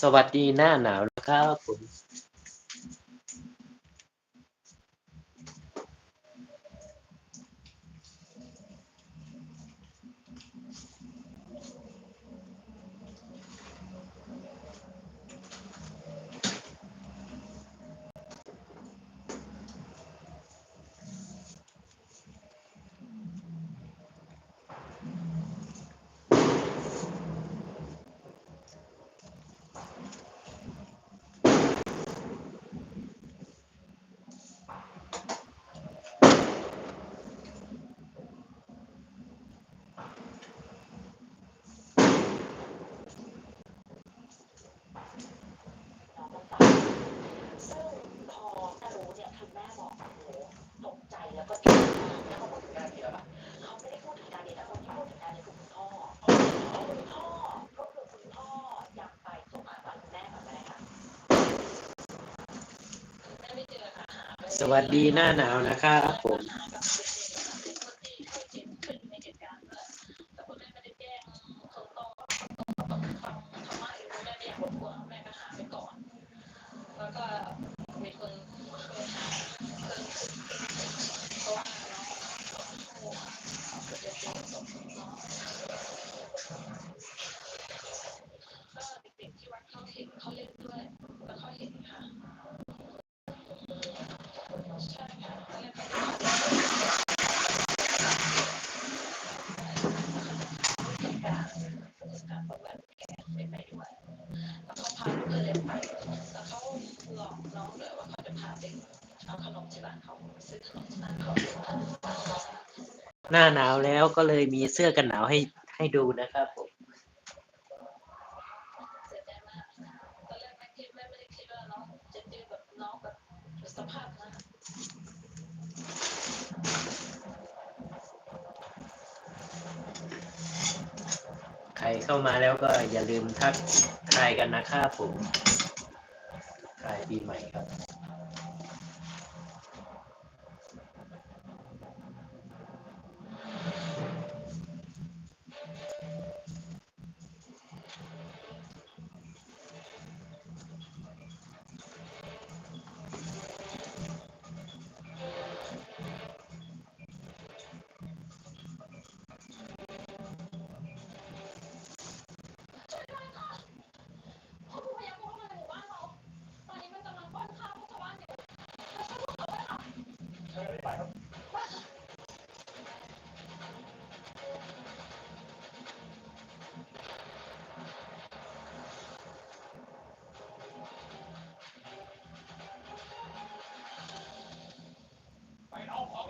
สวัสดีหน้าหนาวนะครับผม สวัสดีหน้าหนาวนะครับผม หน้าหนาวแล้วก็เลยมีเสื้อกันหนาวให้ให้ดูนะครับผมใครเข้ามาแล้วก็อย่าลืมทักทายกันนะครับผมทายปีใหม่ครับ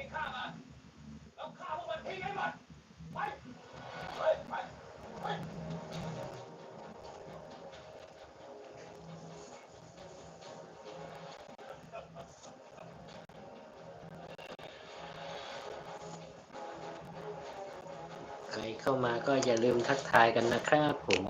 ที่ฆ่ามาแล้วฆ่าพวกมันทิ้งให้หมดไปไปไปไปใครเข้ามาก็อย่าลืมทักทายกันนะครับผม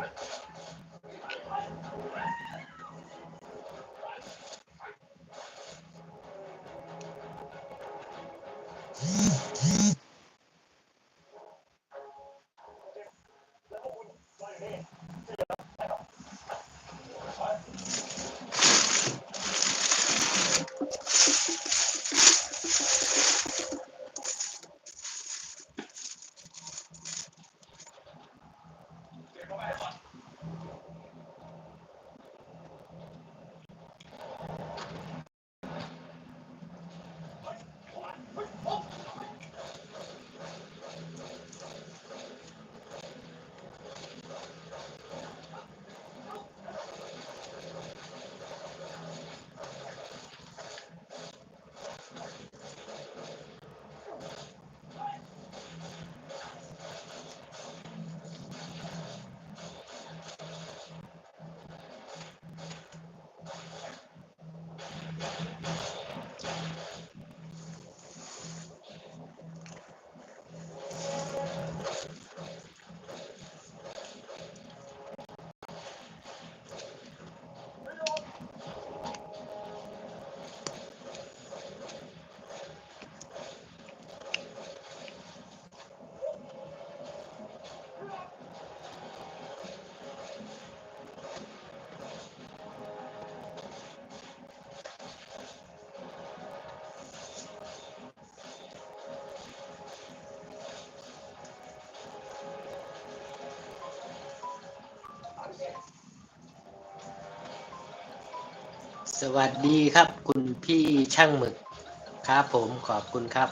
สวัสดีครับ คุณพี่ช่างหมึก ครับผมขอบคุณครับ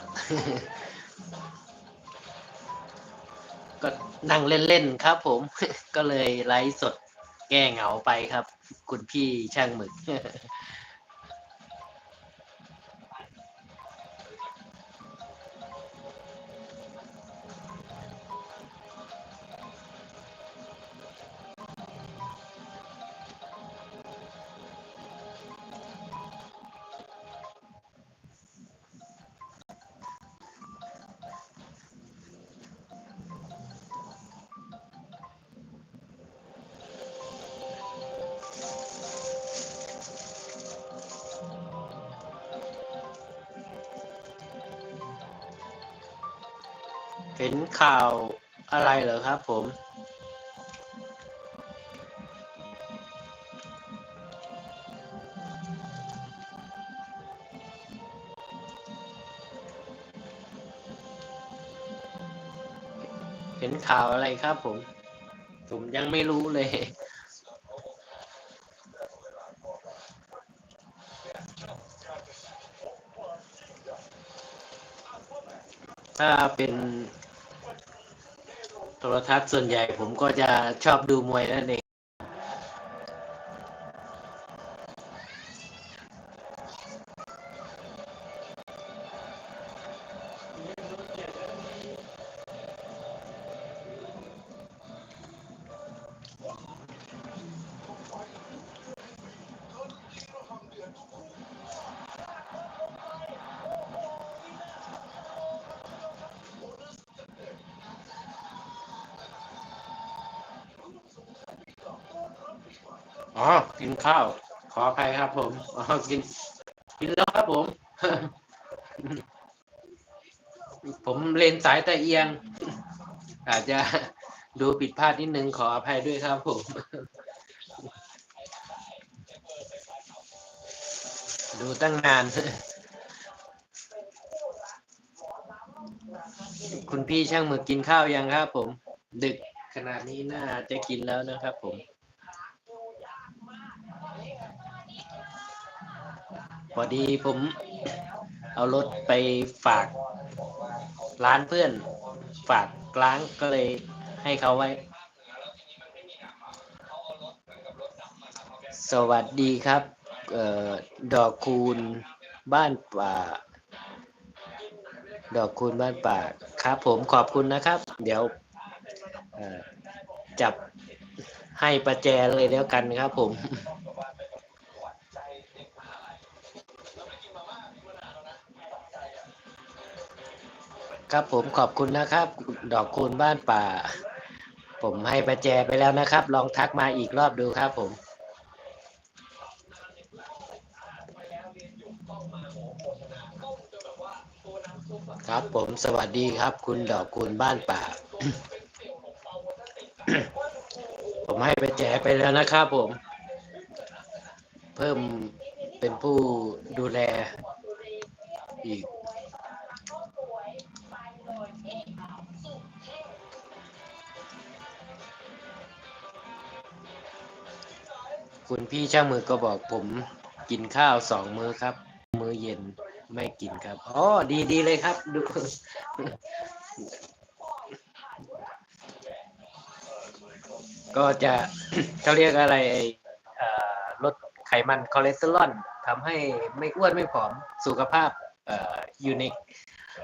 ก็นั่งเล่นๆครับผม ก็เลยไลฟ์สดแก้เหงาไปครับ คุณพี่ช่างหมึก ข่าวอะไรเหรอครับผม เห็นข่าวอะไรครับผม ผมยังไม่รู้เลยถ้าเป็น โทรทัศน์ส่วนใหญ่ผมก็จะชอบดูมวยนั่นเอง อ๋อ กินข้าว ขออภัยครับผม อ๋อ กิน กินแล้วครับผม ผมเลนสายตะเอียง อาจจะดูผิดพลาดนิดนึง ขออภัยด้วยครับผม ดูตั้งนาน คุณพี่ช่างมือกินข้าวยังครับผม ดึกขนาดนี้น่าจะกินแล้วนะครับผม พอดีผมเอารถไปฝากร้านเพื่อน ฝากร้านก็เลยให้เขาไว้ สวัสดีครับเอ่อดอกคูณบ้านป่า ดอกคูณบ้านป่าครับ ผมขอบคุณนะครับ เดี๋ยวจับให้ประแจเลยแล้วกันครับผม ครับผมขอบคุณนะครับ ดอกคูณบ้านป่า ผมให้ประแจไปแล้วนะครับ ลองทักมาอีกรอบดูครับผม ครับผมสวัสดีครับ คุณดอกคูณบ้านป่า ผมให้ประแจไปแล้วนะครับผม เพิ่มเป็นผู้ดูแลอีก คุณพี่ช่างมือก็บอกผมกินข้าวสองมื้อครับ มื้อเย็นไม่กินครับอ๋อดีดีเลยครับ ดู ก็จะเขาเรียกอะไรลดไขมันคอเลสเตอรอลทำให้ไม่อ้วนไม่ผอมสุขภาพอ่ออยู่ใน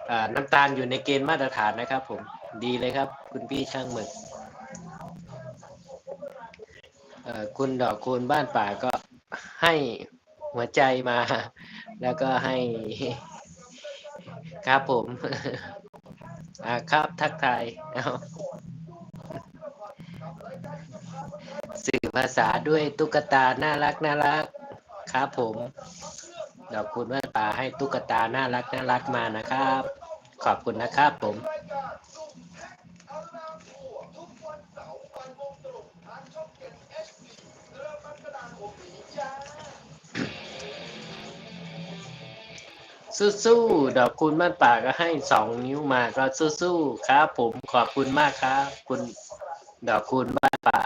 เอ่อน้ำตาลอยู่ในเกณฑ์มาตรฐานนะครับผมดีเลยครับ คุณพี่ช่างหมึกเอ่อ คุณดอกคูณบ้านป่าก็ให้หัวใจมา แล้วก็ให้ครับผมอ่าครับทักทายเอาสื่อภาษาด้วยตุ๊กตาน่ารักน่ารักครับผม ดอกคูณบ้านป่าให้ตุ๊กตาน่ารักน่ารักมานะครับ ขอบคุณนะครับผม สู้ๆดอกคุณบ้านป่าก็ให้สองนิ้วมาก็สู้ๆครับ ผมขอบคุณมากครับ คุณดอกคุณบ้านป่า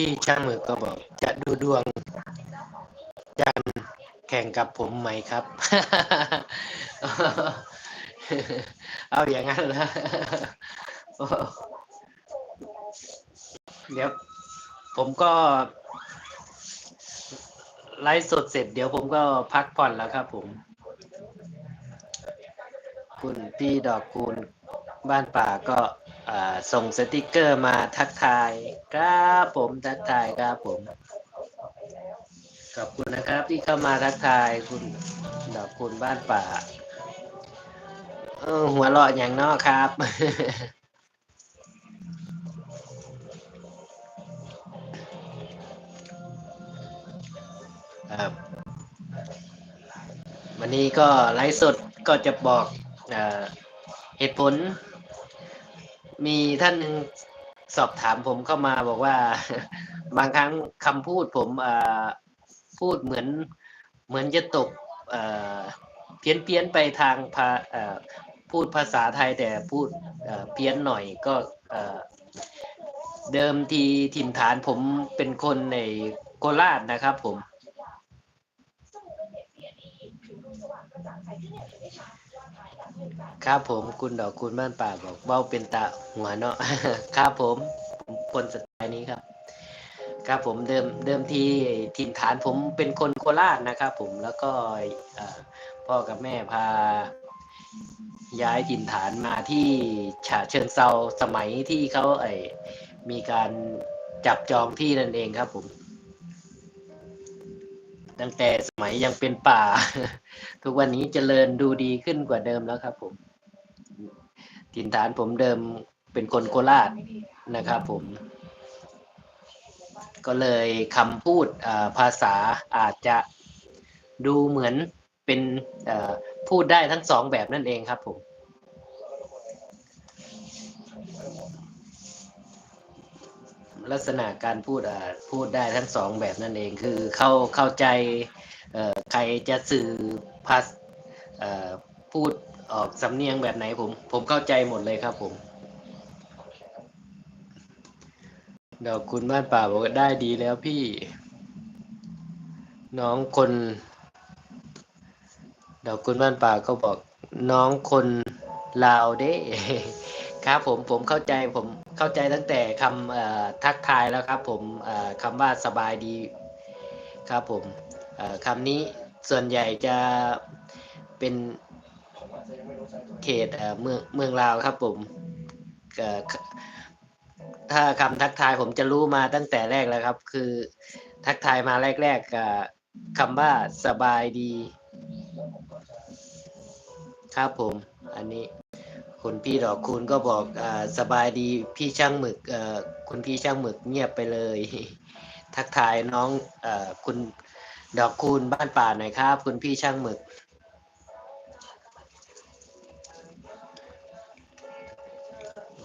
พี่ช่างมือก็บอก จะดูดวงจันแข่งกับผมไหมครับ เอาอย่างนั้นนะเดี๋ยวผมก็ไลฟ์สดเสร็จเดี๋ยวผมก็พักผ่อนแล้วครับผม คุณพี่ดอกคูณบ้านป่าก็ ส่งสติกเกอร์มาทักทายครับผมทักทายครับผมขอบคุณนะครับที่เข้ามาทักทายคุณดอกคูณบ้านป่าหัวเราะอย่างนอกครับ ครับวันนี้ก็ไลฟ์สดก็จะบอกเอเหตุผล มีท่านหนึ่งสอบถามผมเข้ามาบอกว่า บางครั้งคำพูดผมอพูดเหมือนเหมือนจะตกเพี้ยนเพี้ยนๆไปทางภาพูดภาษาไทยแต่พูดเพี้ยนหน่อยก็เอ่อเดิมทีถิ่นฐานผมเป็นคนในโคราชนะครับผม ครับผมคุณดอกคุณบ้านป่าบอกเบ้าเป็นตาหัวเนาะ ครับผมผมคนสไตล์นี้ครับ ครับผมเดิมเดิมทีถิ่นฐานผมเป็นคนโคราชนะครับ ผมแล้วก็พ่อกับแม่พา ย้ายถิ่นฐานมาที่ฉะเชิงเซาสมัยที่เขาไอมีการจับจองที่นั่นเองครับผม ตั้งแต่สมัยยังเป็นป่า ทุกวันนี้เจริญดูดีขึ้นกว่าเดิมแล้วครับผมถิ่นฐานผมเดิมเป็นคนโคราชนะครับผม ก็เลยคำพูดภาษาอาจจะดูเหมือนเป็นพูดได้ทั้งสองแบบนั่นเองครับผม ลักษณะการพูดอ่าพูดได้ทั้งสองแบบนั่นเองคือเข้าเข้าใจเอ่อใครจะสื่อภาษเอ่อพูดออกสำเนียงแบบไหนผม ผมเข้าใจหมดเลยครับผมดอกคุณบ้านป่าบอกได้ดีแล้วพี่ น้องคน ดอกคุณบ้านป่าก็บอกน้องคนลาวเด้ ครับผมผมเข้าใจผมเข้าใจตั้งแต่คำทักทายแล้วครับ ผมคำว่าสบายดีครับผมคำนี้ส่วนใหญ่จะเป็นเขตเมืองเมืองลาวครับผมถ้าคำทักทายผมจะรู้มาตั้งแต่แรกแล้วครับ คือทักทายมาแรกๆกับคำว่าสบายดี ครับผม อันนี้ คุณพี่ดอกคูณก็บอกอสบายดีพี่ช่างหมึกคุณพี่ช่างหมึกเงียบไปเลย ทักทายน้องเอ่อคุณดอกคูณบ้านป่าหน่อยครับ คุณพี่ช่างหมึก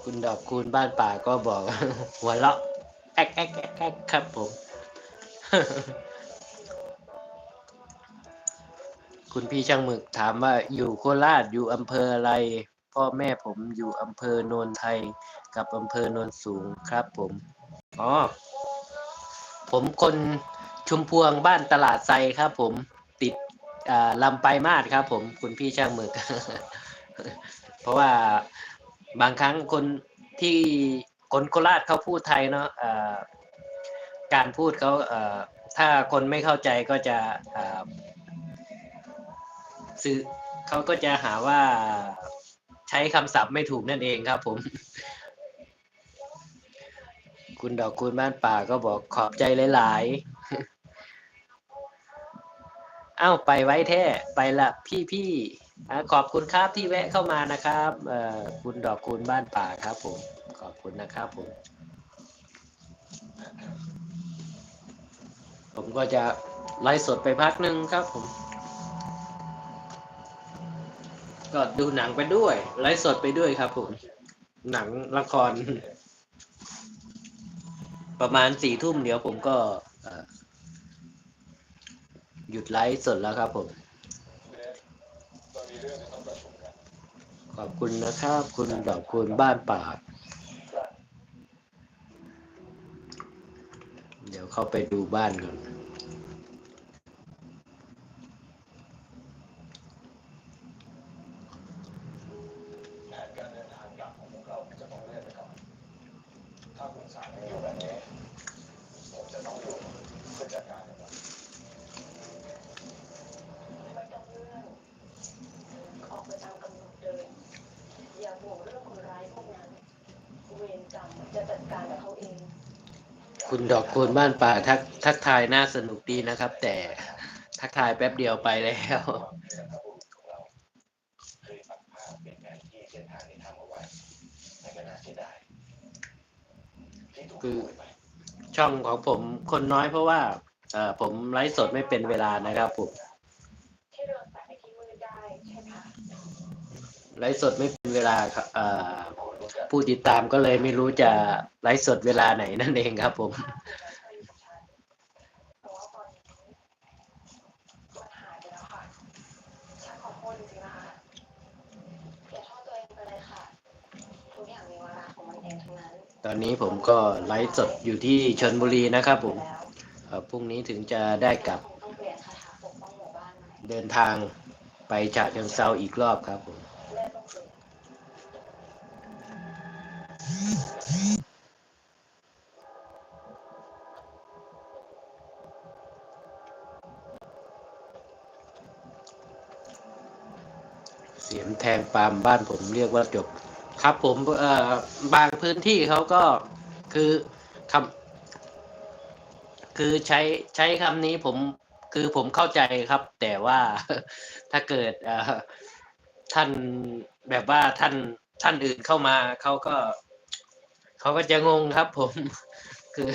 คุณดอกคูณบ้านป่าก็บอก หัวเราะแอ๊กแอ๊กแอ๊กแอ๊กครับผม คุณพี่ช่างหมึกถามว่าอยู่โคราชอยู่อำเภออะไร พ่อแม่ผมอยู่อำเภอโนนไทยกับอำเภอโนนสูงครับผม อ๋อ ผมคนชุมพวงบ้านตลาดไซครับผม ติดอ่าลำไปมาดครับผมคุณพี่ช่างมึกเพราะว่าบางครั้งคนที่คนโคราชเขาพูดไทยเนาะอ่าการพูดเขาอ่อถ้าคนไม่เข้าใจก็จะอ่าสื่อเขาก็จะหาว่า ช้คำศัพท์ไม่ถูกนั่นเองครับผม คุณดอกคูณบ้านป่าก็บอกขอบใจหลายๆ เอ้าไปไว้แท้ไปละพี่พี่ๆขอบคุณครับที่แวะเข้ามานะครับคุณดอกคูณบ้านป่าครับผม ขอบคุณนะครับผม ผมก็จะไลฟ์สดไปพักหนึ่งครับผม ก็ดูหนังไปด้วย ไลฟ์สดไปด้วยครับผม หนังละคร ประมาณสี่ทุ่มเดี๋ยวผมก็เอ่อหยุดไลฟ์สดแล้วครับผม ขอบคุณนะครับ คุณดอกคุณบ้านป่ายวเข้าไปดูบ้านก่อน แผนการเดินทางกลับของพวกเราจะต้องเลื่อนไปก่อน ถ้าคุณสารยังอยู่แบบนี้ ผมจะต้องอยู่เพื่อจัดการกับมัน ไม่ต้องเลื่อนออกไปตามกำหนดเดิมอย่าห่วงเรื่องคนร้ายพวกนั้น เวรกรรมจะจัดการกับเขาเอง คุณดอกคูณบ้านป่าทักทักทายน่าสนุกดีนะครับ แต่ทักทายแป๊บเดียวไปแล้วคยปักภาพเปลี่ยนแผนที่เส้นทางที่ทำเอช่องของผมคนน้อยเพราะว่าเอ่อผมไลฟ์สดไม่เป็นเวลานะครับผมไปที่มืดได้ใช่ไหมคะไลฟ์สดไม่เป็นเวลาครับเอ่อ ผู้ติดตามก็เลยไม่รู้จะไลฟ์สดเวลาไหนนั่นเองครับผมแต่ว่าตอนนี้มันหายไปแล้วค่ะฉันขอโทษจริงๆนะคะอย่าโทษตัวเองไปเลยค่ะทุกอย่างมีเวลาของมันเองทั้งนั้นตอนนี้ผมก็ไลฟ์สดอยู่ที่ชนบุรีนะครับผมแล้วเอ่อพรุ่งนี้ถึงจะได้กลับคงต้องเปลี่ยนคาถาปกป้องหมู่บ้านใหม่เดินทางไปฉะเชิงเซาอีกรอบครับผม แทงปาล์มบ้านผมเรียกว่าจบ ครับผมเอ่อบางพื้นที่เขาก็คือคำคือใช้ใช้คำนี้ผมคือผมเข้าใจครับ แต่ว่าถ้าเกิดเอ่อท่านแบบว่าท่านท่านอื่นเข้ามาเขาก็เขาก็จะงงครับ ผม คือ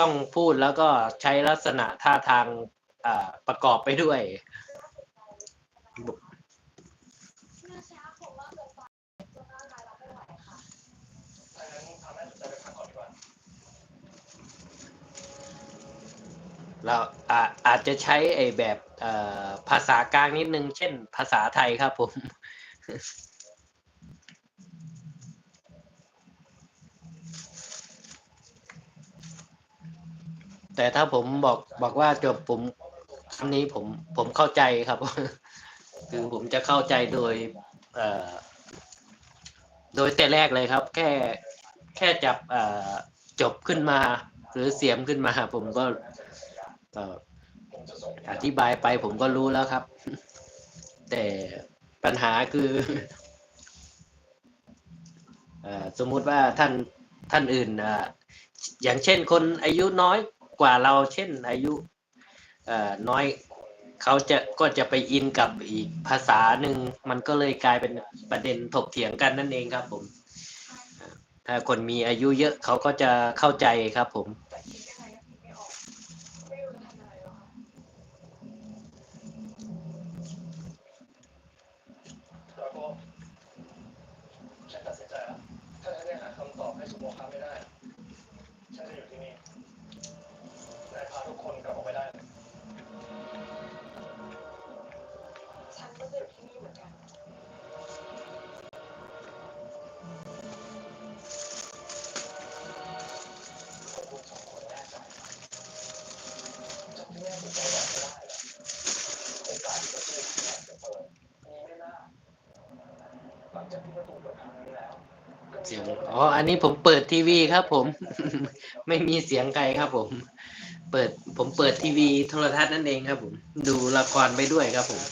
ต้องพูดแล้วก็ใช้ลักษณะท่าทางอ่าประกอบไปด้วย เมื่อเช้าผมว่าเกินไปจนร่างกายเราไม่ไหวค่ะ ถ้างั้นพาแม่สนใจไปพักก่อนดีกว่า เราอาอาจจะใช้ไอ้แบบภาษากลางนิดนึง เช่นภาษาไทยครับผมแต่ถ้าผมบอกบอกว่าจบผมคำนี้ผมผมเข้าใจครับ คือผมจะเข้าใจโดยเอ่อโดยแต่แรกเลยครับ แค่แค่จับเอ่อจบขึ้นมา หรือเสียมขึ้นมา ผมก็ เอ่อธิบายไปผมก็รู้แล้วครับ แต่ปัญหาคืออสมมุติว่าท่านท่านอื่นออย่างเช่นคนอายุน้อยกว่าเรา เช่นอายุน้อยเขาจะก็จะไปอินกับอีกภาษาหนึ่งมันก็เลยกลายเป็นประเด็นถกเถียงกันนั่นเองครับผมถ้าคนมีอายุเยอะเขาก็จะเข้าใจครับผม เสียงอ๋ออันนี้ผมเปิดทีวีครับผม ไม่มีเสียงใครครับผม เปิดผมเปิดทีวีโทรทัศน์นั่นเองครับผม ดูละครไปด้วยครับผม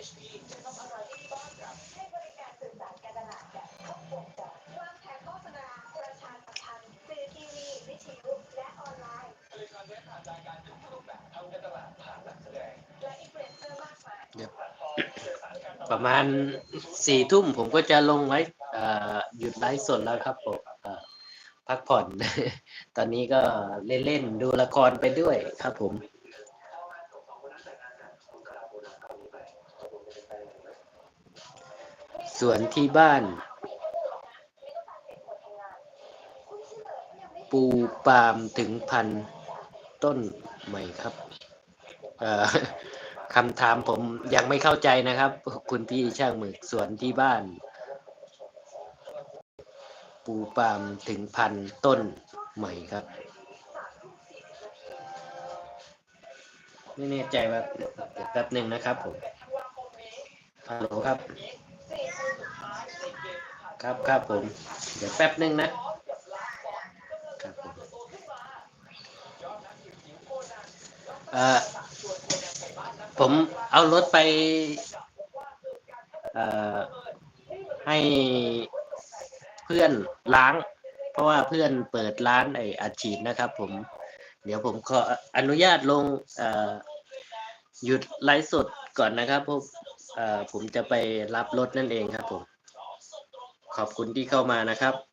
และช่อง7 HD จะทำอะไรที่บ้านครับให้บริการสื่อสารการตลาดแบบครบวงจรวางแผนโฆษณาประชาสัมพันธ์สื่อทีวีวิทยุและออนไลน์บริการเว็บผ่านรายการทุกรูปแบบทำการตลาดผ่านนักแสดงและอินฟลูเอนเซอร์มากมายแพลตฟอร์มสื่อสารการตลาดประมาณสี่ทุ่มผมก็จะลงไลฟ์เอ่อหยุดไลฟ์สดแล้วครับผมพักผ่อน ตอนนี้ก็เล่น ๆ ดูละครไปด้วยครับผม สวนที่บ้าน ปูปามถึงพันต้นใหม่ครับคำถามผมยังไม่เข้าใจนะครับ คุณพี่ช่างหมึกสวนที่บ้าน ปูปามถึงพันต้นใหม่ครับ ไม่แน่ใจว่าเดี๋ยวแป๊บหนึ่งนะครับผมฮัลโหลครับ ครับครับผม เดี๋ยวแป๊บนึงนะครับผมเอ่อผมเอารถไปเอ่อให้เพื่อนล้าง เพราะว่าเพื่อนเปิดร้านไออาชีพนะครับ ผม เดี๋ยวผมขออนุญาตลงเอ่อหยุดไลฟ์สดก่อนนะครับพวกเอ่อผมจะไปรับรถนั่นเองครับผม ขอบคุณที่เข้ามานะครับ